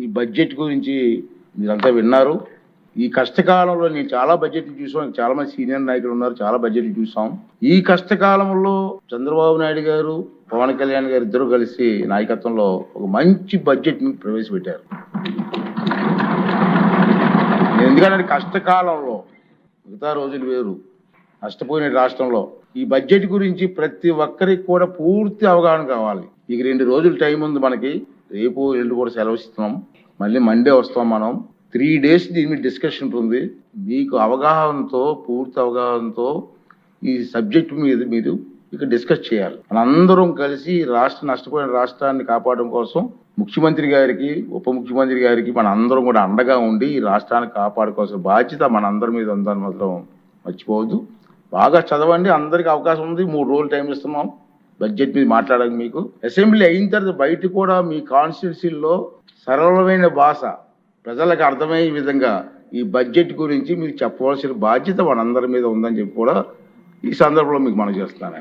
ఈ బడ్జెట్ గురించి మీరంతా విన్నారు. ఈ కష్టకాలంలో నేను చాలా బడ్జెట్లు చూసాం. చాలా మంది సీనియర్ నాయకులు ఉన్నారు. చాలా బడ్జెట్లు చూసాం. ఈ కష్టకాలంలో చంద్రబాబు నాయుడు గారు పవన్ కళ్యాణ్ గారు ఇద్దరు కలిసి నాయకత్వంలో ఒక మంచి బడ్జెట్ని ప్రవేశపెట్టారు. ఎందుకంటే కష్టకాలంలో మిగతా రోజులు వేరు. నష్టపోయిన రాష్ట్రంలో ఈ బడ్జెట్ గురించి ప్రతి ఒక్కరికి కూడా పూర్తి అవగాహన కావాలి. ఇక రెండు రోజులు టైం ఉంది మనకి. రేపు ఎల్లు కూడా సెలవు ఇస్తున్నాం. మళ్ళీ మండే వస్తాం మనం. త్రీ డేస్ దీని మీద డిస్కషన్ ఉంది మీకు అవగాహనతో పూర్తి అవగాహనతో ఈ సబ్జెక్ట్ మీద మీరు ఇక డిస్కస్ చేయాలి. మనందరం కలిసి రాష్ట్ర నష్టపోయిన రాష్ట్రాన్ని కాపాడడం కోసం ముఖ్యమంత్రి గారికి ఉప ముఖ్యమంత్రి గారికి మన అందరం కూడా అండగా ఉండి ఈ రాష్ట్రాన్ని కాపాడుకోవాల్సిన బాధ్యత మనందరి మీద ఉందని మాత్రం మర్చిపోవద్దు. బాగా చదవండి. అందరికి అవకాశం ఉంది. మూడు రోజులు టైం ఇస్తున్నాం. బడ్జెట్ మీద మాట్లాడడానికి మీకు. అసెంబ్లీ అయిన తర్వాత బయట కూడా మీ కాన్స్టిట్యూన్సీల్లో సరళమైన భాష ప్రజలకు అర్థమయ్యే విధంగా ఈ బడ్జెట్ గురించి మీరు చెప్పవలసిన బాధ్యత మనందరి మీద ఉందని చెప్పి కూడా ఈ సందర్భంలో మీకు మనం చేస్తున్నానండి.